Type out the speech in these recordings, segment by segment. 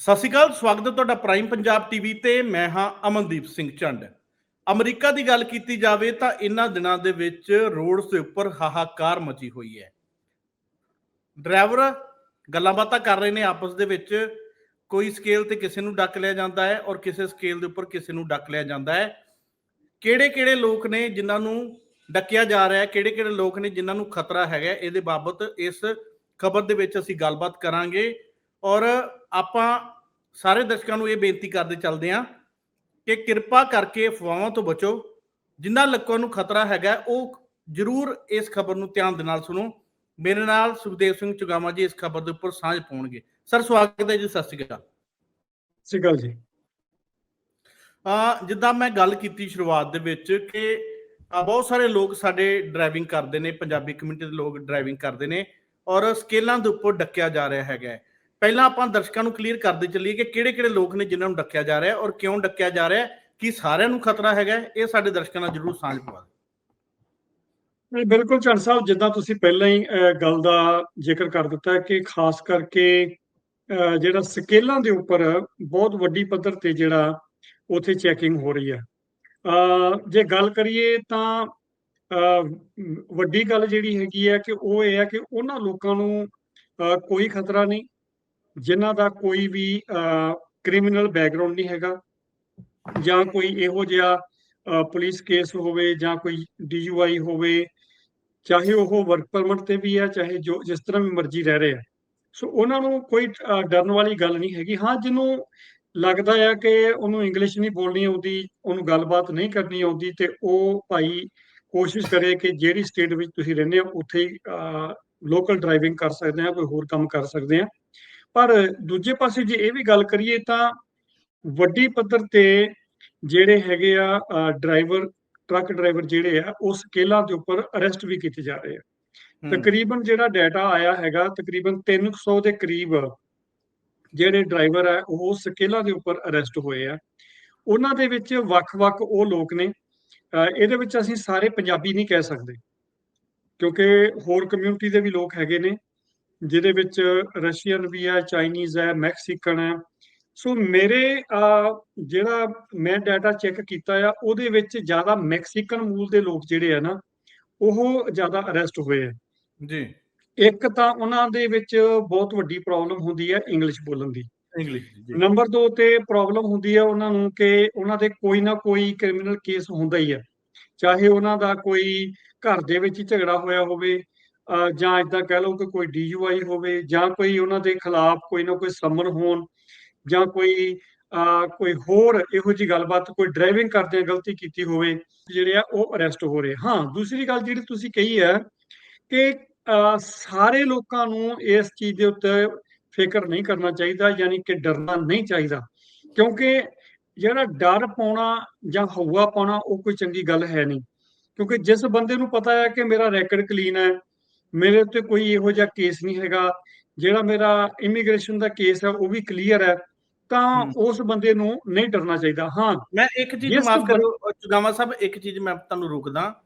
ਸਤਿ ਸ਼੍ਰੀ ਅਕਾਲ, ਸਵਾਗਤ ਹੈ ਤੁਹਾਡਾ ਪ੍ਰਾਈਮ ਪੰਜਾਬ ਟੀਵੀ ਤੇ, ਮੈਂ ਹਾਂ ਅਮਨਦੀਪ ਸਿੰਘ ਚੰਡ ਅਮਰੀਕਾ ਦੀ ਗੱਲ ਕੀਤੀ ਜਾਵੇ ਤਾਂ ਇਹਨਾਂ ਦਿਨਾਂ ਦੇ ਵਿੱਚ ਰੋਡਸ ਦੇ ਉੱਪਰ ਹਾਹਾਕਾਰ ਮਚੀ ਹੋਈ ਹੈ। ਡਰਾਈਵਰ ਗੱਲਾਂ ਬਾਤਾਂ ਕਰ ਰਹੇ ਨੇ ਆਪਸ ਦੇ ਵਿੱਚ, ਕੋਈ ਸਕੇਲ ਤੇ ਕਿਸੇ ਨੂੰ ਡੱਕ ਲਿਆ ਜਾਂਦਾ ਹੈ ਔਰ ਕਿਸੇ ਸਕੇਲ ਦੇ ਉੱਪਰ ਕਿਸੇ ਨੂੰ ਡੱਕ ਲਿਆ ਜਾਂਦਾ ਹੈ। ਕਿਹੜੇ ਕਿਹੜੇ ਲੋਕ ਨੇ ਜਿਨ੍ਹਾਂ ਨੂੰ ਡੱਕਿਆ ਜਾ ਰਿਹਾ ਹੈ ਕਿਹੜੇ ਕਿਹੜੇ ਲੋਕ ਨੇ ਜਿਨ੍ਹਾਂ ਨੂੰ ਖਤਰਾ ਹੈਗਾ ਇਹਦੇ ਬਾਬਤ ਇਸ ਖਬਰ ਦੇ ਵਿੱਚ ਅਸੀਂ ਗੱਲਬਾਤ ਕਰਾਂਗੇ। ਔਰ ਆਪਾਂ ਸਾਰੇ ਦਰਸ਼ਕਾਂ ਨੂੰ ਇਹ ਬੇਨਤੀ ਕਰਦੇ ਚੱਲਦੇ ਹਾਂ ਕਿ ਕਿਰਪਾ ਕਰਕੇ ਅਫਵਾਹਾਂ ਤੋਂ ਬਚੋ। ਜਿਨ੍ਹਾਂ ਲੋਕਾਂ ਨੂੰ ਖਤਰਾ ਹੈਗਾ ਉਹ ਜਰੂਰ ਇਸ ਖਬਰ ਨੂੰ ਧਿਆਨ ਦੇ ਨਾਲ ਸੁਣੋ। ਮੇਰੇ ਨਾਲ ਸੁਖਦੇਵ ਸਿੰਘ ਚੁਗਾਮਾ ਜੀ ਇਸ ਖਬਰ ਦੇ ਉੱਪਰ ਸਾਂਝ ਪਾਉਣਗੇ। ਸਰ ਸਵਾਗਤ ਹੈ ਜੀ ਸਤਿ ਸ਼੍ਰੀ ਅਕਾਲ। ਸਹੀ ਗੱਲ ਜੀ। ਆ ਜਿੱਦਾਂ ਮੈਂ ਗੱਲ ਕੀਤੀ ਸ਼ੁਰੂਆਤ ਦੇ ਵਿੱਚ ਕਿ ਬਹੁਤ ਸਾਰੇ ਲੋਕ ਸਾਡੇ ਡਰਾਈਵਿੰਗ ਕਰਦੇ ਨੇ ਪੰਜਾਬੀ ਕਮਿਊਨਿਟੀ ਦੇ ਲੋਕ ਡਰਾਈਵਿੰਗ ਕਰਦੇ ਨੇ ਔਰ ਸਕੇਲਾਂ ਦੇ ਉੱਪਰ ਡੱਕਿਆ ਜਾ ਰਿਹਾ ਹੈਗਾ। ਪਹਿਲਾਂ ਆਪਾਂ ਦਰਸ਼ਕਾਂ ਨੂੰ ਕਲੀਅਰ ਕਰਦੇ ਚੱਲੀਏ ਕਿ ਕਿਹੜੇ ਕਿਹੜੇ ਲੋਕ ਨੇ ਜਿਨ੍ਹਾਂ ਨੂੰ ਡੱਕਿਆ ਜਾ ਰਿਹਾ ਔਰ ਕਿਉਂ ਡੱਕਿਆ ਜਾ ਰਿਹਾ ਕੀ ਸਾਰਿਆਂ ਨੂੰ ਖਤਰਾ ਹੈਗਾ ਇਹ ਸਾਡੇ ਦਰਸ਼ਕਾਂ ਨਾਲ ਜਰੂਰ ਸਾਂਝ ਪਵਾ ਨਹੀਂ ਬਿਲਕੁਲ ਚੰਦ ਸਾਹਿਬ ਜਿੱਦਾਂ ਤੁਸੀਂ ਪਹਿਲਾਂ ਹੀ ਗੱਲ ਦਾ ਜ਼ਿਕਰ ਕਰ ਦਿੱਤਾ ਕਿ ਖਾਸ ਕਰਕੇ ਅਹ, ਜਿਹੜਾ ਸਕੇਲਾਂ ਦੇ ਉੱਪਰ ਬਹੁਤ ਵੱਡੀ ਪੱਧਰ ਤੇ ਜਿਹੜਾ ਉਥੇ ਚੈਕਿੰਗ ਹੋ ਰਹੀ ਹੈ। ਅਹ, ਜੇ ਗੱਲ ਕਰੀਏ ਤਾਂ ਅਹ, ਵੱਡੀ ਗੱਲ ਜਿਹੜੀ ਹੈਗੀ ਹੈ ਕਿ ਉਹ ਇਹ ਹੈ ਕਿ ਉਹਨਾਂ ਲੋਕਾਂ ਨੂੰ ਅਹ, ਕੋਈ ਖਤਰਾ ਨਹੀਂ। ਜਿਨ੍ਹਾਂ ਦਾ ਕੋਈ ਵੀ ਕ੍ਰਿਮੀਨਲ ਬੈਕਗ੍ਰਾਉਂਡ ਨਹੀਂ ਹੈਗਾ ਜਾਂ ਕੋਈ ਇਹੋ ਜਿਹਾ ਪੁਲਿਸ ਕੇਸ ਹੋਵੇ ਜਾਂ ਕੋਈ ਡੀਯੂਆਈ ਹੋਵੇ, ਚਾਹੇ ਉਹ ਵਰਕ ਪਰਮਿਟ ਤੇ ਵੀ ਹੈ, ਚਾਹੇ ਜੋ, ਜਿਸ ਤਰ੍ਹਾਂ ਵੀ ਮਰਜ਼ੀ ਰਹਿ ਰਹੇ ਆ। ਸੋ ਉਹਨਾਂ ਨੂੰ ਕੋਈ ਡਰਨ ਵਾਲੀ ਗੱਲ ਨਹੀਂ ਹੈਗੀ। ਹਾਂ, ਜਿਹਨੂੰ ਲੱਗਦਾ ਹੈ ਕਿ ਉਹਨੂੰ ਇੰਗਲਿਸ਼ ਨਹੀਂ ਬੋਲਣੀ ਆਉਂਦੀ, ਉਹਨੂੰ ਗੱਲਬਾਤ ਨਹੀਂ ਕਰਨੀ ਆਉਂਦੀ ਤੇ ਉਹ ਭਾਈ ਕੋਸ਼ਿਸ਼ ਕਰੇ ਕਿ ਜਿਹੜੀ ਸਟੇਟ ਵਿੱਚ ਤੁਸੀਂ ਰਹਿੰਦੇ ਹੋ, ਉੱਥੇ ਹੀ ਲੋਕਲ ਡਰਾਈਵਿੰਗ ਕਰ ਸਕਦੇ ਆ, ਕੋਈ ਹੋਰ ਕੰਮ ਕਰ ਸਕਦੇ ਆ। ਪਰ ਦੂਜੇ ਪਾਸੇ ਜੇ ਇਹ ਵੀ ਗੱਲ ਕਰੀਏ ਤਾਂ ਵੱਡੀ ਪੱਧਰ ਤੇ ਜਿਹੜੇ ਹੈਗੇ ਆ ਡਰਾਈਵਰ ਟਰੱਕ ਡਰਾਈਵਰ ਜਿਹੜੇ ਆ ਉਹ ਸਕੇਲਾਂ ਦੇ ਉੱਪਰ ਅਰੈਸਟ ਵੀ ਕੀਤੇ ਜਾ ਰਹੇ ਆ। ਤਕਰੀਬਨ ਜਿਹੜਾ ਡਾਟਾ ਆਇਆ ਹੈਗਾ ਤਕਰੀਬਨ 300 ਦੇ ਕਰੀਬ ਜਿਹੜੇ ਡਰਾਈਵਰ ਆ ਉਹ ਸਕੇਲਾਂ ਦੇ ਉੱਪਰ ਅਰੈਸਟ ਹੋਏ ਆ। ਉਹਨਾਂ ਦੇ ਵਿੱਚ ਵੱਖ-ਵੱਖ ਉਹ ਲੋਕ ਨੇ ਇਹਦੇ ਵਿੱਚ ਅਸੀਂ ਸਾਰੇ ਪੰਜਾਬੀ ਨਹੀਂ ਕਹਿ ਸਕਦੇ। ਕਿਉਂਕਿ ਹੋਰ ਕਮਿਊਨਿਟੀ ਦੇ ਵੀ ਲੋਕ ਹੈਗੇ ਨੇ ਜਿਹਦੇ ਵਿੱਚ ਰਸ਼ੀਅਨ ਵੀ ਹੈ ਚਾਈਨੀਜ਼ ਹੈ ਮੈਕਸੀਕਨ ਹੈ। ਸੋ ਮੇਰੇ ਜਿਹੜਾ ਮੈਂ ਡਾਟਾ ਚੈੱਕ ਕੀਤਾ ਆ ਉਹਦੇ ਵਿੱਚ ਜ਼ਿਆਦਾ ਮੈਕਸੀਕਨ ਮੂਲ ਦੇ ਲੋਕ ਜਿਹੜੇ ਆ ਨਾ ਉਹ ਜ਼ਿਆਦਾ ਅਰੈਸਟ ਹੋਏ ਆ। ਜੀ। ਇੱਕ ਤਾਂ ਉਹਨਾਂ ਦੇ ਵਿੱਚ ਬਹੁਤ ਵੱਡੀ ਪ੍ਰੋਬਲਮ ਹੁੰਦੀ ਹੈ ਇੰਗਲਿਸ਼ ਬੋਲਣ ਦੀ। ਇੰਗਲਿਸ਼ ਜੀ। ਨੰਬਰ 2 ਤੇ ਪ੍ਰੋਬਲਮ ਹੁੰਦੀ ਹੈ ਉਹਨਾਂ ਨੂੰ ਕਿ ਉਹਨਾਂ ਦੇ ਕੋਈ ਨਾ ਕੋਈ ਕ੍ਰਿਮੀਨਲ ਕੇਸ ਹੁੰਦਾ ਹੀ ਹੈ। ਚਾਹੇ ਉਹਨਾਂ ਦਾ ਕੋਈ ਘਰ ਦੇ ਵਿੱਚ ਝਗੜਾ ਹੋਇਆ ਹੋਵੇ ਜਾਂ ਇਦਾਂ ਕਹਿ ਲਓ ਕਿ ਕੋਈ ਡੀਯੂਆਈ ਹੋਵੇ ਜਾਂ ਕੋਈ ਉਹਨਾਂ ਦੇ ਖਿਲਾਫ ਕੋਈ ਨਾ ਕੋਈ ਸਮਨ ਹੋਣ ਜਾਂ ਕੋਈ, ਅਹ ਕੋਈ ਹੋਰ ਇਹੋ ਜੀ ਗੱਲਬਾਤ, ਕੋਈ ਡਰਾਈਵਿੰਗ ਕਰਦਿਆਂ ਗਲਤੀ ਕੀਤੀ ਹੋਵੇ, ਜਿਹੜੇ ਆ ਉਹ ਅਰੈਸਟ ਹੋ ਰਹੇ। ਹਾਂ, ਦੂਸਰੀ ਗੱਲ ਜਿਹੜੀ ਤੁਸੀਂ ਕਹੀ ਹੈ ਕਿ, ਅਹ ਸਾਰੇ ਲੋਕਾਂ ਨੂੰ ਇਸ ਚੀਜ਼ ਦੇ ਉੱਤੇ ਫਿਕਰ ਨਹੀਂ ਕਰਨਾ ਚਾਹੀਦਾ, ਯਾਨੀ ਕਿ ਡਰਨਾ ਨਹੀਂ ਚਾਹੀਦਾ। ਕਿਉਂਕਿ ਜਿਹੜਾ ਡਰ ਪਾਉਣਾ ਜਾਂ ਹਊਆ ਪਾਉਣਾ ਉਹ ਕੋਈ ਚੰਗੀ ਗੱਲ ਹੈ ਨਹੀਂ। ਕਿਉਂਕਿ ਜਿਸ ਬੰਦੇ ਨੂੰ ਪਤਾ ਹੈ ਕਿ ਮੇਰਾ ਰੈਕੋਰਡ ਕਲੀਨ ਹੈ ਮੇਰੇ ਉੱਤੇ ਕੋਈ ਇਹੋ ਜਿਹਾ ਕੇਸ ਨਹੀਂ ਹੈਗਾ। ਜਿਹੜਾ ਮੇਰਾ ਇਮੀਗ੍ਰੇਸ਼ਨ ਦਾ ਕੇਸ ਹੈ ਉਹ ਵੀ ਕਲੀਅਰ ਹੈ। ਤਾਂ। ਉਸ ਬੰਦੇ ਨੂੰ ਨਹੀਂ ਡਰਨਾ ਚਾਹੀਦਾ। ਹਾਂ। ਮੈਂ ਇੱਕ ਚੀਜ਼ ਮਾਫ ਕਰੋ। ਚੁਗਾਵਾ ਸਾਹਿਬ ਇੱਕ ਚੀਜ਼ ਮੈਂ ਤੁਹਾਨੂੰ ਰੋਕਦਾ।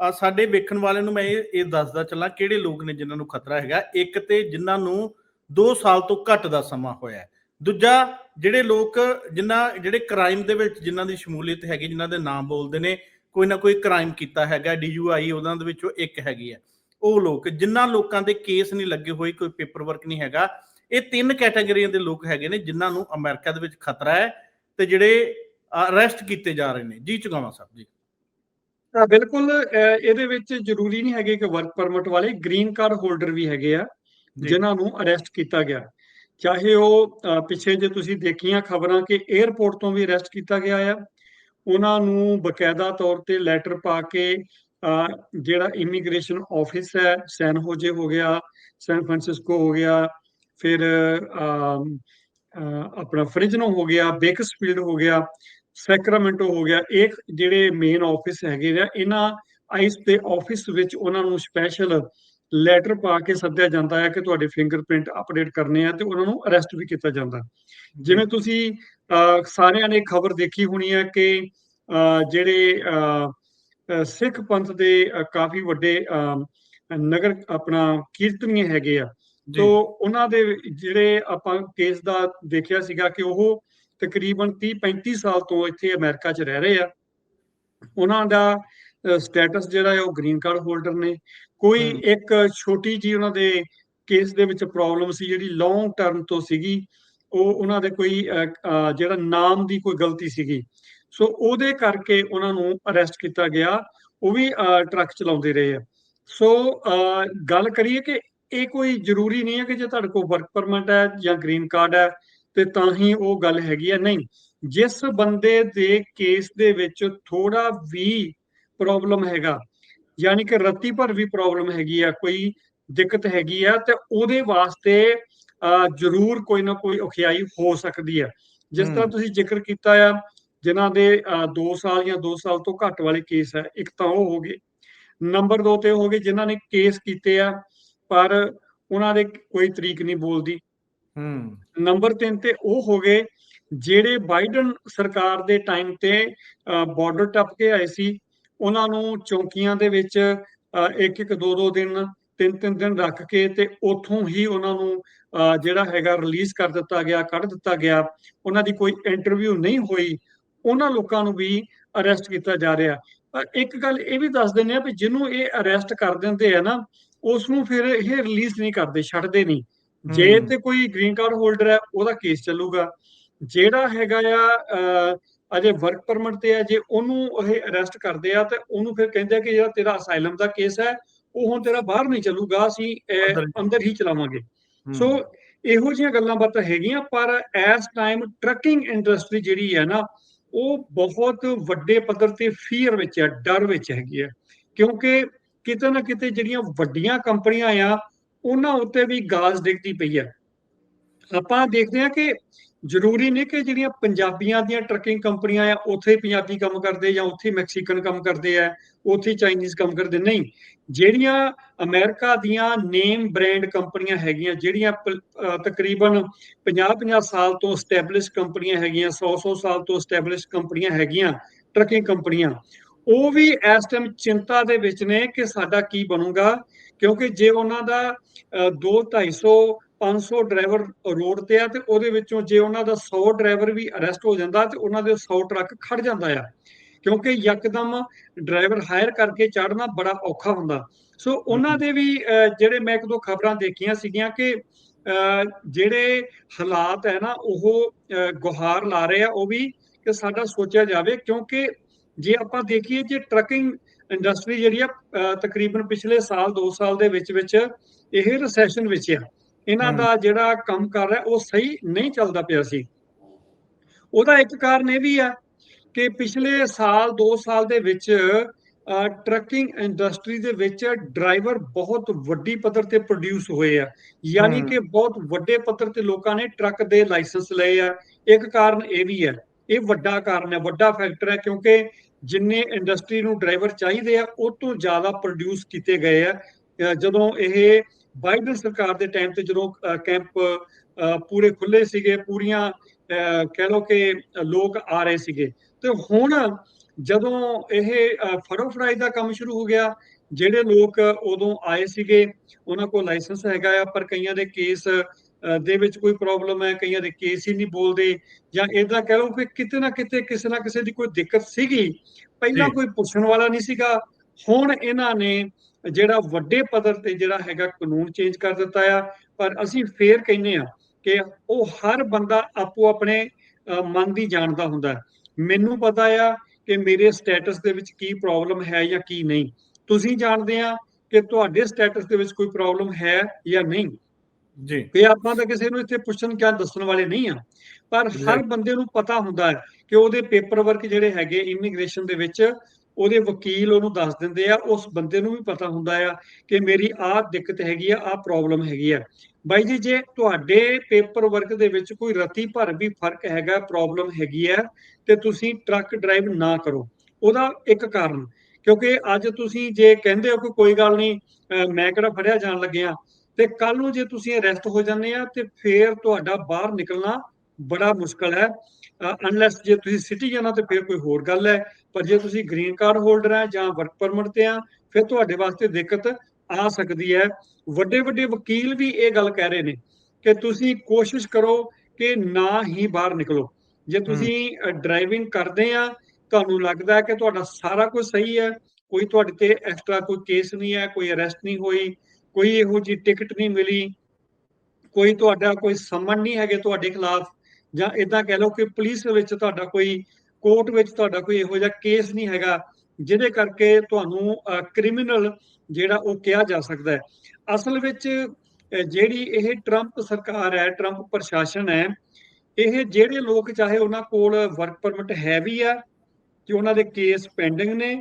ਆ ਸਾਡੇ ਵੇਖਣ ਵਾਲਿਆਂ ਨੂੰ ਮੈਂ ਇਹ ਇਹ ਦੱਸਦਾ ਚੱਲਾਂ ਕਿਹੜੇ ਲੋਕ ਨੇ ਜਿਨ੍ਹਾਂ ਨੂੰ ਖਤਰਾ ਹੈਗਾ। ਇੱਕ ਤੇ ਜਿਨ੍ਹਾਂ ਨੂੰ 2 ਸਾਲ ਤੋਂ ਘੱਟ ਦਾ ਸਮਾਂ ਹੋਇਆ। ਦੂਜਾ ਜਿਹੜੇ ਲੋਕ ਜਿਨ੍ਹਾਂ ਜਿਹੜੇ ਕ੍ਰਾਈਮ ਦੇ ਵਿੱਚ ਜਿਨ੍ਹਾਂ ਦੀ ਸ਼ਮੂਲੀਅਤ ਹੈਗੀ ਜਿਨ੍ਹਾਂ ਦੇ ਨਾਮ ਬੋਲਦੇ ਨੇ ਕੋਈ ਨਾ ਕੋਈ ਕ੍ਰਾਈਮ ਕੀਤਾ ਹੈਗਾ ਡੀਯੂਆਈ ਉਹਨਾਂ ਦੇ ਵਿੱਚੋਂ ਇੱਕ ਹੈਗੀ ਹੈ। ਉਹ ਲੋਕ ਜਿਨ੍ਹਾਂ ਲੋਕਾਂ ਦੇ ਕੇਸ ਨਹੀਂ ਲੱਗੇ ਹੋਏ ਕੋਈ ਪੇਪਰ ਵਰਕ ਨਹੀਂ ਹੈਗਾ ਇਹ ਤਿੰਨ ਕੈਟਾਗਰੀਆਂ ਦੇ ਲੋਕ ਹੈਗੇ ਨੇ ਜਿਨ੍ਹਾਂ ਨੂੰ ਅਮਰੀਕਾ ਦੇ ਵਿੱਚ ਖਤਰਾ ਹੈ ਤੇ ਜਿਹੜੇ ਅਰੈਸਟ ਕੀਤੇ ਜਾ ਰਹੇ ਨੇ। ਜੀ ਚੁਗਾਵਾ ਸਾਹਿਬ ਜੀ। ਬਿਲਕੁਲ ਇਹਦੇ ਵਿੱਚ ਜ਼ਰੂਰੀ ਨਹੀਂ ਹੈਗੇ ਕਿ ਵਰਕ ਪਰਮਿਟ ਵਾਲੇ ਗ੍ਰੀਨ ਕਾਰਡ ਹੋਲਡਰ ਵੀ ਹੈਗੇ ਆ। ਜਿਨ੍ਹਾਂ ਨੂੰ ਅਰੈਸਟ ਕੀਤਾ ਗਿਆ। ਚਾਹੇ ਉਹ ਪਿੱਛੇ ਜੇ ਤੁਸੀਂ ਦੇਖੀਆਂ ਖਬਰਾਂ ਕਿ 에ਅਰਪੋਰਟ ਤੋਂ ਵੀ ਅਰੈਸਟ ਕੀਤਾ ਗਿਆ ਆ ਉਹਨਾਂ ਨੂੰ ਬਕਾਇਦਾ ਤੌਰ ਤੇ ਲੈਟਰ ਪਾ ਕੇ ਜਿਹੜਾ ਇਮੀਗ੍ਰੇਸ਼ਨ ਆਫਿਸ ਹੈ ਸੈਨ ਹੋਜੇ ਹੋ ਗਿਆ ਸੈਨ ਫਰਾਂਸਿਸਕੋ ਹੋ ਗਿਆ ਫਿਰ ਆਪਣਾ ਫ੍ਰਿਜਨੋ ਹੋ ਗਿਆ ਬੇਕਸਫੀਲਡ ਹੋ ਗਿਆ ਸੈਕਰਾਮੈਂਟੋ ਹੋ ਗਿਆ ਇਹ ਜਿਹੜੇ ਮੇਨ ਆਫਿਸ ਹੈਗੇ ਆ ਇਹਨਾਂ ਆਈਸ ਦੇ ਆਫਿਸ ਵਿੱਚ ਉਹਨਾਂ ਨੂੰ ਸਪੈਸ਼ਲ ਲੈਟਰ ਪਾ ਕੇ ਸੱਦਿਆ ਜਾਂਦਾ ਹੈ ਕਿ ਤੁਹਾਡੇ ਫਿੰਗਰਪ੍ਰਿੰਟ ਅਪਡੇਟ ਕਰਨੇ ਆ ਤੇ ਉਹਨਾਂ ਨੂੰ ਅਰੈਸਟ ਵੀ ਕੀਤਾ ਜਾਂਦਾ। ਜਿਵੇਂ ਤੁਸੀਂ ਅਹ, ਸਾਰਿਆਂ ਨੇ ਖਬਰ ਦੇਖੀ ਹੋਣੀ ਹੈ ਕਿ ਜਿਹੜੇ ਸਿੱਖ ਪੰਥ ਦੇ ਕਾਫੀ ਵੱਡੇ ਨਗਰ ਆਪਣਾ ਕੀਰਤਨੀਏ ਹੈਗੇ ਆ। ਸੋ ਉਹਨਾਂ ਦੇ ਜਿਹੜੇ ਆਪਾਂ ਕੇਸ ਦਾ ਦੇਖਿਆ ਸੀਗਾ ਕਿ ਉਹ ਤਕਰੀਬਨ 30 35 ਸਾਲ ਤੋਂ ਇੱਥੇ ਅਮਰੀਕਾ 'ਚ ਰਹਿ ਰਹੇ ਆ। ਉਹਨਾਂ ਦਾ ਸਟੇਟਸ ਜਿਹੜਾ ਹੈ ਉਹ ਗ੍ਰੀਨ ਕਾਰਡ ਹੋਲਡਰ ਨੇ। ਕੋਈ। ਇੱਕ ਛੋਟੀ ਜੀ ਉਹਨਾਂ ਦੇ ਕੇਸ ਦੇ ਵਿੱਚ ਪ੍ਰੋਬਲਮ ਸੀ ਜਿਹੜੀ ਲੌਂਗ ਟਰਮ ਤੋਂ ਸੀਗੀ। ਉਹ ਉਹਨਾਂ ਦੇ ਕੋਈ ਜਿਹੜਾ ਨਾਮ ਦੀ ਕੋਈ ਗਲਤੀ ਸੀਗੀ। ਸੋ ਉਹਦੇ ਕਰਕੇ ਉਹਨਾਂ ਨੂੰ ਅਰੈਸਟ ਕੀਤਾ ਗਿਆ। ਉਹ ਵੀ ਟਰੱਕ ਚਲਾਉਂਦੇ ਰਹੇ ਆ। ਸੋ ਗੱਲ ਕਰੀਏ ਕਿ ਇਹ ਕੋਈ ਜ਼ਰੂਰੀ ਨਹੀਂ ਹੈ ਕਿ ਜੇ ਤੁਹਾਡੇ ਕੋਲ ਵਰਕ ਪਰਮਿਟ ਹੈ ਜਾਂ ਗ੍ਰੀਨ ਕਾਰਡ ਹੈ ਤੇ ਤਾਂ ਹੀ ਉਹ ਗੱਲ ਹੈਗੀ ਹੈ ਨਹੀਂ ਜਿਸ ਬੰਦੇ ਦੇ ਕੇਸ ਦੇ ਵਿੱਚ ਥੋੜਾ ਵੀ ਪ੍ਰੋਬਲਮ ਹੈਗਾ ਯਾਨੀ ਕਿ ਰੱਤੀ ਭਰ ਵੀ ਪ੍ਰੋਬਲਮ ਹੈਗੀ ਆ ਕੋਈ ਦਿੱਕਤ ਹੈਗੀ ਆ ਤੇ ਉਹਦੇ ਵਾਸਤੇ ਜ਼ਰੂਰ ਕੋਈ ਨਾ ਕੋਈ ਔਖਿਆਈ ਹੋ ਸਕਦੀ ਹੈ ਜਿਸ ਤਰ੍ਹਾਂ। ਤੁਸੀਂ ਜ਼ਿਕਰ ਕੀਤਾ ਆ ਜਿਨ੍ਹਾਂ ਦੇ 2 ਸਾਲ ਜਾਂ 2 ਸਾਲ ਤੋਂ ਘੱਟ ਵਾਲੇ ਕੇਸ ਹੈ ਇੱਕ ਤਾਂ ਉਹ ਹੋ ਗਏ। ਨੰਬਰ 2 ਤੇ ਹੋ ਗਏ ਜਿਨ੍ਹਾਂ ਨੇ ਕੇਸ ਕੀਤੇ ਆ ਪਰ ਉਹਨਾਂ ਦੇ ਕੋਈ ਤਰੀਕ ਨਹੀਂ ਬੋਲਦੀ। ਹੂੰ। ਨੰਬਰ 3 ਤੇ ਉਹ ਹੋ ਗਏ ਜਿਹੜੇ ਬਾਈਡਨ ਸਰਕਾਰ ਦੇ ਟਾਈਮ ਤੇ ਬਾਰਡਰ ਟੱਪ ਕੇ ਆਏ ਸੀ ਉਹਨਾਂ ਨੂੰ ਚੌਕੀਆਂ ਦੇ ਵਿੱਚ ਇੱਕ ਇੱਕ ਦੋ ਦੋ ਦਿਨ ਤਿੰਨ ਤਿੰਨ ਦਿਨ ਰੱਖ ਕੇ ਤੇ ਉੱਥੋਂ ਹੀ ਉਹਨਾਂ ਨੂੰ ਜਿਹੜਾ ਹੈਗਾ ਰਿਲੀਜ਼ ਕਰ ਦਿੱਤਾ ਗਿਆ ਕੱਢ ਦਿੱਤਾ ਗਿਆ। ਉਹਨਾਂ ਦੀ ਕੋਈ ਇੰਟਰਵਿਊ ਨਹੀਂ ਹੋਈ ਉਹਨਾਂ ਲੋਕਾਂ ਨੂੰ ਵੀ ਅਰੈਸਟ ਕੀਤਾ ਜਾ ਰਿਹਾ ਪਰ ਇੱਕ ਗੱਲ ਇਹ ਵੀ ਦੱਸ ਦਿੰਦੇ ਆ ਵੀ ਜਿਹਨੂੰ ਇਹ ਅਰੈਸਟ ਕਰ ਦਿੰਦੇ ਆ ਨਾ ਉਸ ਨੂੰ ਫਿਰ ਇਹ ਰਿਲੀਜ਼ ਨਹੀਂ ਕਰਦੇ ਛੱਡਦੇ ਨਹੀਂ ਜੇ। ਤੇ ਕੋਈ ਗ੍ਰੀਨ ਕਾਰਡ ਹੋਲਡਰ ਹੈ ਉਹਦਾ ਕੇਸ ਚੱਲੂਗਾ ਜਿਹੜਾ ਹੈਗਾ ਆ ਅਜੇ ਵਰਕ ਪਰਮਿਟ ਤੇ ਹੈ ਜੇ ਉਹਨੂੰ ਇਹ ਅਰੈਸਟ ਕਰਦੇ ਆ ਤੇ ਉਹਨੂੰ ਫਿਰ ਕਹਿੰਦੇ ਆ ਕਿ ਜਿਹੜਾ ਤੇਰਾ ਅਸਾਈਲਮ ਦਾ ਕੇਸ ਹੈ ਉਹ ਹੁਣ ਤੇਰਾ ਬਾਹਰ ਨਹੀਂ ਚੱਲੂਗਾ ਅਸੀਂ ਅੰਦਰ ਹੀ। ਚਲਾਵਾਂਗੇ। ਸੋ ਇਹੋ ਜਿਹੀਆਂ ਗੱਲਾਂ ਬਾਤਾਂ ਹੈਗੀਆਂ ਪਰ ਇਸ ਟਾਈਮ ਟਰੱਕਿੰਗ ਇੰਡਸਟਰੀ ਜਿਹੜੀ ਹੈ ਨਾ ਉਹ ਬਹੁਤ ਵੱਡੇ ਪੱਧਰ ਤੇ ਫੀਅਰ ਵਿੱਚ ਹੈ, ਡਰ ਵਿੱਚ ਹੈਗੀ ਹੈ। ਕਿਉਂਕਿ ਕਿਤੇ ਨਾ ਕਿਤੇ ਜਿਹੜੀਆਂ ਵੱਡੀਆਂ ਕੰਪਨੀਆਂ ਆ, ਉਹਨਾਂ ਉੱਤੇ ਵੀ ਗਾਜ਼ ਡਿੱਗਦੀ ਪਈ ਹੈ। ਆਪਾਂ ਦੇਖਦੇ ਹਾਂ ਕਿ ਜ਼ਰੂਰੀ ਨਹੀਂ ਕਿ ਜਿਹੜੀਆਂ ਪੰਜਾਬੀਆਂ ਦੀਆਂ ਟਰੱਕਿੰਗ ਕੰਪਨੀਆਂ ਆ, ਉੱਥੇ ਪੰਜਾਬੀ ਕੰਮ ਕਰਦੇ ਜਾਂ ਉੱਥੇ ਮੈਕਸੀਕਨ ਕੰਮ ਕਰਦੇ ਆ, ਉੱਥੇ ਚਾਈਨੀਜ਼ ਕੰਮ ਕਰਦੇ, ਨਹੀਂ। ਜਿਹੜੀਆਂ ਅਮਰੀਕਾ ਦੀਆਂ ਨੇਮ ਬ੍ਰਾਂਡ ਕੰਪਨੀਆਂ ਹੈਗੀਆਂ, ਜਿਹੜੀਆਂ ਤਕਰੀਬਨ 50-50 ਸਾਲ ਤੋਂ ਸਟੈਬਲਿਸ਼ ਕੰਪਨੀਆਂ ਹੈਗੀਆਂ 100-100 ਸਾਲ ਤੋਂ ਸਟੈਬਲਿਸ਼ ਕੰਪਨੀਆਂ ਹੈਗੀਆਂ ਟਰੱਕਿੰਗ ਕੰਪਨੀਆਂ, ਉਹ ਵੀ ਇਸ ਟਾਈਮ ਚਿੰਤਾ ਦੇ ਵਿੱਚ ਨੇ ਕਿ ਸਾਡਾ ਕੀ ਬਣੂਗਾ, ਕਿਉਂਕਿ ਜੇ ਉਹਨਾਂ ਦਾ 2 250 500 ਡਰਾਈਵਰ ਰੋਡ ਤੇ ਆ ਤੇ ਉਹਦੇ ਵਿੱਚੋਂ ਜੇ ਉਹਨਾਂ ਦਾ 100 ਡਰਾਈਵਰ ਵੀ ਅਰੈਸਟ ਹੋ ਜਾਂਦਾ ਤੇ ਉਹਨਾਂ ਦੇ 100 ਟਰੱਕ ਖੜ ਜਾਂਦਾ ਆ। ਕਿਉਂਕਿ ਯਕਦਮ ਡਰਾਈਵਰ ਹਾਇਰ ਕਰਕੇ ਚੜਨਾ ਬੜਾ ਔਖਾ ਹੁੰਦਾ। ਸੋ ਉਹਨਾਂ ਦੇ ਵੀ ਜਿਹੜੇ ਮੈਂ ਇੱਕ ਦੋ ਖਬਰਾਂ ਦੇਖੀਆਂ ਸੀਗੀਆਂ ਕਿ ਜਿਹੜੇ ਹਾਲਾਤ ਹੈ ਨਾ, ਉਹ ਗੁਹਾਰ ਲਾ ਰਹੇ ਆ, ਉਹ ਵੀ ਕਿ ਸਾਡਾ ਸੋਚਿਆ ਜਾਵੇ ਕਿਉਂਕਿ ਜੇ ਆਪਾਂ ਦੇਖੀਏ ਜੇ ਟਰੱਕਿੰਗ ਇੰਡਸਟਰੀ ਜਿਹੜੀ ਆ ਤਕਰੀਬਨ ਪਿਛਲੇ ਸਾਲ 2 ਸਾਲ ਦੇ ਵਿੱਚ ਵਿੱਚ ਇਹ ਰਿਸੈਸ਼ਨ ਵਿੱਚ ਆ। ਇਹਨਾਂ। ਦਾ ਜਿਹੜਾ ਕੰਮ ਕਰ ਰਿਹਾ ਉਹ ਸਹੀ ਨਹੀਂ ਚੱਲਦਾ ਪਿਆ ਸੀ। ਉਹਦਾ ਇੱਕ ਕਾਰਨ ਇਹ ਵੀ ਆ ਕਿ ਪਿਛਲੇ ਸਾਲ 2 ਸਾਲ ਦੇ ਵਿੱਚ ਟਰੱਕਿੰਗ ਇੰਡਸਟਰੀ ਦੇ ਵਿੱਚ ਡਰਾਈਵਰ ਬਹੁਤ ਵੱਡੀ ਪੱਧਰ ਤੇ ਪ੍ਰੋਡਿਊਸ ਹੋਏ ਆ। ਯਾਨੀ। ਕਿ ਬਹੁਤ ਵੱਡੇ ਪੱਧਰ ਤੇ ਲੋਕਾਂ ਨੇ ਟਰੱਕ ਦੇ ਲਾਇਸੈਂਸ ਲਏ ਆ। ਇੱਕ ਕਾਰਨ ਇਹ ਵੀ ਹੈ ਇਹ ਵੱਡਾ ਕਾਰਨ ਹੈ ਵੱਡਾ ਫੈਕਟਰ ਹੈ ਕਿਉਂਕਿ ਜਿੰਨੇ ਇੰਡਸਟਰੀ ਨੂੰ ਡਰਾਈਵਰ ਚਾਹੀਦੇ ਆ ਉਹ ਤੋਂ ਜ਼ਿਆਦਾ ਪ੍ਰੋਡਿਊਸ ਕੀਤੇ ਗਏ ਆ। ਜਦੋਂ ਇਹ ਬਾਈਡਨ ਸਰਕਾਰ ਦੇ ਟਾਈਮ ਤੇ ਜਦੋਂ ਕੈਂਪ ਪੂਰੇ ਖੁੱਲੇ ਸੀਗੇ ਪੂਰੀਆਂ ਕਹਿ ਲਓ ਕਿ ਲੋਕ ਆ ਰਹੇ ਸੀਗੇ। ਤੇ ਹੁਣ ਜਦੋਂ ਇਹ ਅ, ਫੜੋ ਫੜਾਈ ਦਾ ਕੰਮ ਸ਼ੁਰੂ ਹੋ ਗਿਆ ਜਿਹੜੇ ਲੋਕ ਉਦੋਂ ਆਏ ਸੀਗੇ ਉਹਨਾਂ ਕੋਲ ਲਾਇਸੈਂਸ ਹੈਗਾ ਆ ਪਰ ਕਈਆਂ ਦੇ ਕੇਸ ਦੇ ਵਿੱਚ ਕੋਈ ਪ੍ਰੋਬਲਮ ਹੈ ਕਈਆਂ ਦੇ ਕੇਸ ਹੀ ਨਹੀਂ ਬੋਲਦੇ ਜਾਂ ਇਦਾਂ ਕਹਿ ਲਓ ਕਿ ਕਿਤੇ ਨਾ ਕਿਤੇ ਕਿਸੇ ਨਾ ਕਿਸੇ ਦੀ ਕੋਈ ਦਿੱਕਤ ਸੀਗੀ। ਪਹਿਲਾਂ। ਕੋਈ ਪੁੱਛਣ ਵਾਲਾ ਨਹੀਂ ਸੀਗਾ। ਹੁਣ ਇਹਨਾਂ ਨੇ ਜਿਹੜਾ ਵੱਡੇ ਪੱਧਰ ਤੇ ਜਿਹੜਾ ਹੈਗਾ ਕਾਨੂੰਨ ਚੇਂਜ ਕਰ ਦਿੱਤਾ ਆ ਪਰ ਅਸੀਂ ਫੇਰ ਕਹਿੰਦੇ ਆ ਕਿ ਉਹ ਹਰ ਬੰਦਾ ਆਪੋ ਆਪਣੇ ਮਨ ਦੀ ਜਾਣਦਾ ਹੁੰਦਾ। ਮੈਨੂੰ ਪਤਾ ਆ ਕਿ ਮੇਰੇ ਸਟੇਟਸ ਦੇ ਵਿੱਚ ਕੀ ਪ੍ਰੋਬਲਮ ਹੈ ਜਾਂ ਕੀ ਨਹੀਂ ਤੁਸੀਂ ਜਾਣਦੇ ਆ ਕਿ ਤੁਹਾਡੇ ਸਟੇਟਸ ਦੇ ਵਿੱਚ ਕੋਈ ਪ੍ਰੋਬਲਮ ਹੈ ਜਾਂ ਨਹੀਂ ਜੀ ਕਿ ਆਪਾਂ ਤਾਂ ਕਿਸੇ ਨੂੰ ਇੱਥੇ ਪੁੱਛਣ ਕਿਆ ਦੱਸਣ ਵਾਲੇ ਨਹੀਂ ਆ ਪਰ ਹਰ. ਬੰਦੇ ਨੂੰ ਪਤਾ ਹੁੰਦਾ ਹੈ ਕਿ ਉਹਦੇ ਪੇਪਰ ਵਰਕ ਜਿਹੜੇ ਹੈਗੇ ਇਮੀਗ੍ਰੇਸ਼ਨ ਦੇ ਵਿੱਚ ਉਹਦੇ ਵਕੀਲ ਉਹਨੂੰ ਦੱਸ ਦਿੰਦੇ ਆ, ਉਸ ਬੰਦੇ ਨੂੰ ਵੀ ਪਤਾ ਹੁੰਦਾ ਆ ਕਿ ਮੇਰੀ ਆਹ ਦਿੱਕਤ ਹੈਗੀ ਆ, ਆਹ ਪ੍ਰੋਬਲਮ ਹੈਗੀ ਆ। ਬਾਈ ਜੀ, ਜੇ ਤੁਹਾਡੇ ਪੇਪਰ ਵਰਕ ਦੇ ਵਿੱਚ ਕੋਈ ਰਤੀ ਭਰ ਵੀ ਫ਼ਰਕ ਹੈਗਾ ਪ੍ਰੋਬਲਮ ਹੈਗੀ ਆ, ਤੇ ਤੁਸੀਂ ਟਰੱਕ ਡਰਾਈਵ ਨਾ ਕਰੋ। ਉਹਦਾ ਇੱਕ ਕਾਰਨ, ਕਿਉਂਕਿ ਅੱਜ ਤੁਸੀਂ ਜੇ ਕਹਿੰਦੇ ਹੋ ਕਿ ਕੋਈ ਗੱਲ ਨਹੀਂ ਮੈਂ ਕਿਹੜਾ ਫੜਿਆ ਜਾਣ ਲੱਗਿਆ, ਤੇ ਕੱਲ ਨੂੰ ਜੇ ਤੁਸੀਂ ਅਰੈਸਟ ਹੋ ਜਾਂਦੇ ਆ, ਤੇ ਫੇਰ ਤੁਹਾਡਾ ਬਾਹਰ ਨਿਕਲਣਾ ਬੜਾ ਮੁਸ਼ਕਲ ਹੈ। ਅਨਲੈਸ ਜੇ ਤੁਸੀਂ ਸਿਟੀਜ਼ਨ ਆ ਤੇ ਫਿਰ ਕੋਈ ਹੋਰ ਗੱਲ ਹੈ। ਪਰ ਜੇ ਤੁਸੀਂ ਗ੍ਰੀਨ ਕਾਰਡ ਹੋਲਡਰ ਆ ਜਾਂ ਵਰਕ ਪਰਮਿਟ ਤੇ ਆ ਫਿਰ ਤੁਹਾਡੇ ਵਾਸਤੇ ਦਿੱਕਤ ਆ ਸਕਦੀ ਹੈ। ਵੱਡੇ ਵੱਡੇ ਵਕੀਲ ਵੀ ਇਹ ਗੱਲ ਕਹਿ ਰਹੇ ਨੇ ਕਿ ਤੁਸੀਂ ਕੋਸ਼ਿਸ਼ ਕਰੋ ਕਿ ਨਾ ਹੀ ਬਾਹਰ ਨਿਕਲੋ। ਜੇ ਤੁਸੀਂ ਡਰਾਈਵਿੰਗ ਕਰਦੇ ਆ ਤੁਹਾਨੂੰ ਲੱਗਦਾ ਹੈ ਕਿ ਤੁਹਾਡਾ ਸਾਰਾ ਕੁਝ ਸਹੀ ਹੈ ਕੋਈ ਤੁਹਾਡੇ ਤੇ ਐਕਸਟਰਾ ਕੋਈ ਕੇਸ ਨਹੀਂ ਹੈ ਕੋਈ ਅਰੈਸਟ ਨਹੀਂ ਹੋਈ ਕੋਈ ਇਹੋ ਜਿਹੀ ਟਿਕਟ ਨਹੀਂ ਮਿਲੀ ਕੋਈ ਤੁਹਾਡਾ ਕੋਈ ਸਮਨ ਨਹੀਂ ਹੈਗੇ ਤੁਹਾਡੇ ਖਿਲਾਫ ਜਾਂ ਇਦਾਂ ਕਹਿ ਲਓ ਕਿ ਪੁਲਿਸ ਵਿੱਚ ਤੁਹਾਡਾ ਕੋਈ ਕੋਰਟ ਵਿੱਚ ਤੁਹਾਡਾ ਕੋਈ ਇਹੋ ਜਿਹਾ ਕੇਸ ਨਹੀਂ ਹੈਗਾ ਜਿਹਦੇ ਕਰਕੇ ਤੁਹਾਨੂੰ ਕ੍ਰਿਮੀਨਲ ਜਿਹੜਾ ਉਹ ਕਿਹਾ ਜਾ ਸਕਦਾ ਹੈ ਅਸਲ ਵਿੱਚ ਜਿਹੜੀ ਇਹ ਟਰੰਪ ਸਰਕਾਰ ਹੈ ਟਰੰਪ ਪ੍ਰਸ਼ਾਸਨ ਹੈ ਇਹ ਜਿਹੜੇ ਲੋਕ ਚਾਹੇ ਉਹਨਾਂ ਕੋਲ ਵਰਕ ਪਰਮਿਟ ਹੈ ਵੀ ਆ ਕਿ ਉਹਨਾਂ ਦੇ ਕੇਸ ਪੈਂਡਿੰਗ ਨੇ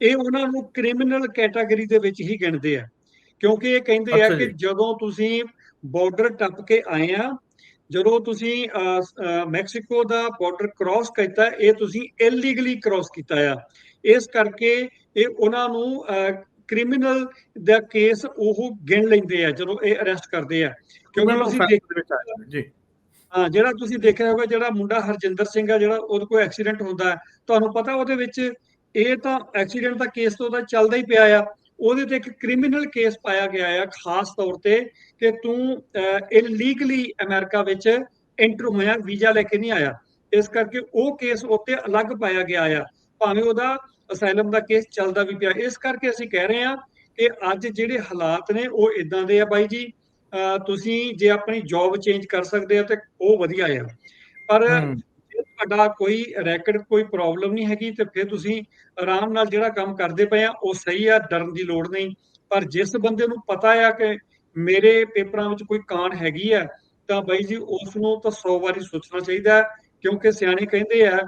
ਇਹ ਉਹਨਾਂ ਨੂੰ ਕ੍ਰਿਮੀਨਲ ਕੈਟਾਗਰੀ ਦੇ ਵਿੱਚ ਹੀ ਗਿਣਦੇ ਆ ਕਿਉਂਕਿ ਇਹ ਕਹਿੰਦੇ ਆ ਕਿ। ਜਦੋਂ ਤੁਸੀਂ ਬਾਰਡਰ ਟੱਪ ਕੇ ਆਏ ਆ ਜਦੋਂ ਤੁਸੀਂ ਮੈਕਸੀਕੋ ਦਾ ਬਾਰਡਰ ਕ੍ਰਾਸ ਕੀਤਾ ਇਹ ਤੁਸੀਂ ਇਲੀਗਲੀ ਕ੍ਰਾਸ ਕੀਤਾ ਆ। ਇਸ ਕਰਕੇ ਇਹ ਉਹਨਾਂ ਨੂੰ ਕ੍ਰਿਮੀਨਲ ਦਾ ਕੇਸ ਉਹ ਗਿਣ ਲੈਂਦੇ ਆ ਜਦੋਂ ਇਹ ਅਰੈਸਟ ਕਰਦੇ ਆ। ਕਿਉਂਕਿ ਤੁਸੀਂ ਦੇਖ ਦੇ ਵਿੱਚ ਆ ਜਾਵੇ ਜੀ। ਹਾਂ ਜਿਹੜਾ ਤੁਸੀਂ ਦੇਖਿਆ ਹੋਗਾ ਜਿਹੜਾ ਮੁੰਡਾ ਹਰਜਿੰਦਰ ਸਿੰਘ ਆ ਜਿਹੜਾ ਉਹਦੇ ਕੋਈ ਐਕਸੀਡੈਂਟ ਹੁੰਦਾ ਤੁਹਾਨੂੰ ਪਤਾ ਉਹਦੇ ਵਿੱਚ ਇਹ ਤਾਂ ਐਕਸੀਡੈਂਟ ਦਾ ਕੇਸ ਤਾਂ ਉਹਦਾ ਚੱਲਦਾ ਹੀ ਪਿਆ ਆ। ਉਹਦੇ ਤੇ ਇੱਕ ਕ੍ਰਿਮੀਨਲ ਕੇਸ ਪਾਇਆ ਗਿਆ ਆ, ਖਾਸ ਤੌਰ ਤੇ ਕਿ ਤੂੰ ਇਲੀਗਲੀ ਅਮਰੀਕਾ ਵਿੱਚ ਐਂਟਰ ਹੋਇਆ, ਵੀਜ਼ਾ ਲੈ ਕੇ ਨਹੀਂ ਆਇਆ। ਇਸ ਕਰਕੇ ਉਹ ਕੇਸ ਉੱਤੇ ਅਲੱਗ ਪਾਇਆ ਗਿਆ ਆ। ਭਾਵੇਂ ਉਹਦਾ ਅਸਾਈਲਮ ਦਾ ਕੇਸ ਚੱਲਦਾ ਵੀ ਪਿਆ। ਇਸ ਕਰਕੇ ਅਸੀਂ ਕਹਿ ਰਹੇ ਹਾਂ ਕਿ ਅੱਜ ਜਿਹੜੇ ਹਾਲਾਤ ਨੇ, ਉਹ ਇਦਾਂ ਦੇ ਆ ਬਾਈ ਜੀ। ਅਹ, ਤੁਸੀਂ ਜੇ ਆਪਣੀ ਜੌਬ ਚੇਂਜ ਕਰ ਸਕਦੇ ਆ ਤੇ ਉਹ ਵਧੀਆ ਆ। ਪਰ ਤੁਹਾਡਾ ਕੋਈ ਰੈਕਡ ਕੋਈ ਪ੍ਰੋਬਲਮ ਨਹੀਂ ਹੈਗੀ ਤੇ ਫਿਰ ਤੁਸੀਂ ਆਰਾਮ ਨਾਲ ਜਿਹੜਾ ਕੰਮ ਕਰਦੇ ਪਏ ਆ ਉਹ ਸਹੀ ਆ ਡਰਨ ਦੀ ਲੋੜ ਨਹੀਂ। ਪਰ ਜਿਸ ਬੰਦੇ ਨੂੰ ਪਤਾ ਆ ਕਿ ਮੇਰੇ ਪੇਪਰਾਂ ਵਿੱਚ ਕੋਈ ਕਾਨ ਹੈਗੀ ਆ ਤਾਂ ਬਾਈ ਜੀ ਉਸ ਨੂੰ ਤਾਂ 100 ਵਾਰੀ ਸੋਚਣਾ ਚਾਹੀਦਾ ਕਿਉਂਕਿ ਸਿਆਣੇ ਕਹਿੰਦੇ ਆ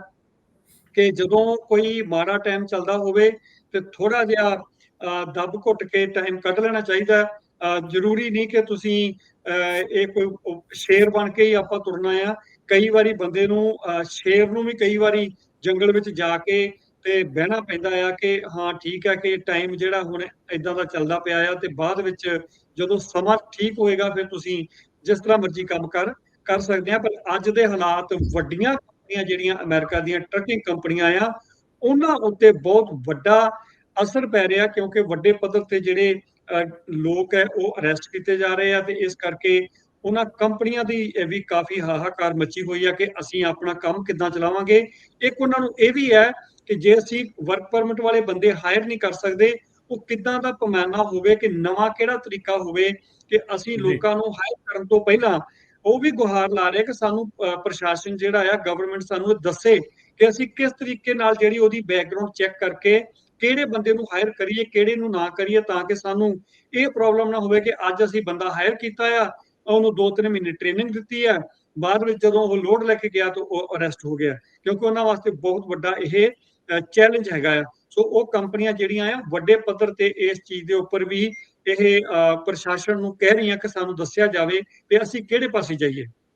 ਕਿ ਜਦੋਂ ਕੋਈ ਮਾੜਾ ਟਾਈਮ ਚੱਲਦਾ ਹੋਵੇ ਤੇ ਥੋੜਾ ਜਿਹਾ ਅਹ, ਦੱਬ ਘੁੱਟ ਕੇ ਟਾਈਮ ਕੱਢ ਲੈਣਾ ਚਾਹੀਦਾ ਜ਼ਰੂਰੀ ਨਹੀਂ ਕਿ ਤੁਸੀਂ ਇਹ ਕੋਈ ਸ਼ੇਰ ਬਣ ਕੇ ਹੀ ਆਪਾਂ ਤੁਰਨਾ ਆ। ਕਈ ਵਾਰੀ ਬੰਦੇ ਨੂੰ ਸ਼ੇਰ ਨੂੰ ਵੀ ਕਈ ਵਾਰੀ ਜੰਗਲ ਵਿੱਚ ਜਾ ਕੇ ਤੇ ਬਹਿਣਾ ਪੈਂਦਾ ਆ ਕਿ ਹਾਂ, ਠੀਕ ਹੈ ਕਿ ਟਾਈਮ ਜਿਹੜਾ ਹੁਣ ਇਦਾਂ ਦਾ ਚੱਲਦਾ ਪਿਆ ਆ ਤੇ ਬਾਅਦ ਵਿੱਚ ਜਦੋਂ ਸਮਾਂ ਠੀਕ ਹੋਏਗਾ ਫਿਰ ਤੁਸੀਂ ਜਿਸ ਤਰ੍ਹਾਂ ਮਰਜ਼ੀ ਕੰਮ ਕਰ ਕਰ ਸਕਦੇ ਆ। ਪਰ ਅੱਜ ਦੇ ਹਾਲਾਤ ਵੱਡੀਆਂ ਕੰਪਨੀਆਂ ਜਿਹੜੀਆਂ ਅਮਰੀਕਾ ਦੀਆਂ ਟਰੱਕਿੰਗ ਕੰਪਨੀਆਂ ਆ, ਉਹਨਾਂ ਉੱਤੇ ਬਹੁਤ ਵੱਡਾ ਅਸਰ ਪੈ ਰਿਹਾ ਕਿਉਂਕਿ ਵੱਡੇ ਪੱਧਰ ਤੇ ਜਿਹੜੇ ਲੋਕ ਹੈ ਉਹ ਅਰੈਸਟ ਕੀਤੇ ਜਾ ਰਹੇ ਆ ਤੇ ਇਸ ਕਰਕੇ ਉਹਨਾਂ ਕੰਪਨੀਆਂ ਦੀ ਵੀ ਕਾਫੀ ਹਾਹਾਕਾਰ ਮੱਚੀ ਹੋਈ ਆ ਕਿ ਅਸੀਂ ਆਪਣਾ ਕੰਮ ਕਿੱਦਾਂ ਚਲਾਵਾਂਗੇ ਇੱਕ ਉਹਨਾਂ ਨੂੰ ਇਹ ਵੀ ਹੈ ਕਿ ਜੇ ਅਸੀਂ ਵਰਕ ਪਰਮਿਟ ਵਾਲੇ ਬੰਦੇ ਹਾਇਰ ਨਹੀਂ ਕਰ ਸਕਦੇ ਉਹ ਕਿੱਦਾਂ ਦਾ ਪੈਮਾਨਾ ਹੋਵੇ ਕਿ ਨਵਾਂ ਕਿਹੜਾ ਤਰੀਕਾ ਹੋਵੇ ਕਿ ਅਸੀਂ। ਲੋਕਾਂ ਨੂੰ ਹਾਇਰ ਕਰਨ ਤੋਂ ਪਹਿਲਾਂ ਉਹ ਵੀ ਗੁਹਾਰ ਲਾ ਰਹੇ ਕਿ ਸਾਨੂੰ ਪ੍ਰਸ਼ਾਸਨ ਜਿਹੜਾ ਆ ਗਵਰਨਮੈਂਟ ਸਾਨੂੰ ਦੱਸੇ ਕਿ ਅਸੀਂ ਕਿਸ ਤਰੀਕੇ ਨਾਲ ਜਿਹੜੀ ਉਹਦੀ ਬੈਕਗ੍ਰਾਉਂਡ ਚੈੱਕ ਕਰਕੇ ਕਿਹੜੇ ਬੰਦੇ ਨੂੰ ਹਾਇਰ ਕਰੀਏ, ਕਿਹੜੇ ਨੂੰ ਨਾ ਕਰੀਏ ਤਾਂ ਕਿ ਸਾਨੂੰ ਇਹ ਪ੍ਰੋਬਲਮ ਨਾ ਹੋਵੇ ਕਿ ਅੱਜ ਅਸੀਂ ਬੰਦਾ ਹਾਇਰ ਕੀਤਾ ਆ, ਉਹਨੂੰ 2-3 ਮਹੀਨੇ ਟ੍ਰੇਨਿੰਗ ਦਿੱਤੀ ਆ, ਬਾਅਦ ਵਿੱਚ ਜਦੋਂ ਉਹ ਲੋਡ ਲੈ ਕੇ ਗਿਆ ਤਾਂ ਉਹ ਅਰੈਸਟ ਹੋ ਗਿਆ। ਕਿਉਂਕਿ ਉਹਨਾਂ ਵਾਸਤੇ ਬਹੁਤ ਵੱਡਾ ਇਹ ਚੈਲੰਜ ਹੈਗਾ ਆ। ਸੋ ਉਹ ਕੰਪਨੀਆਂ ਜਿਹੜੀਆਂ ਆ, ਵੱਡੇ ਪੱਧਰ ਤੇ ਇਸ ਚੀਜ਼ ਦੇ ਉੱਪਰ ਵੀ ਇਹ ਪ੍ਰਸ਼ਾਸਨ ਨੂੰ ਕਹਿ ਰਹੀਆਂ ਕਿ ਸਾਨੂੰ ਦੱਸਿਆ ਜਾਵੇ ਕਿ ਅਸੀਂ ਕਿਹੜੇ ਪਾਸੇ ਜਾਈਏ।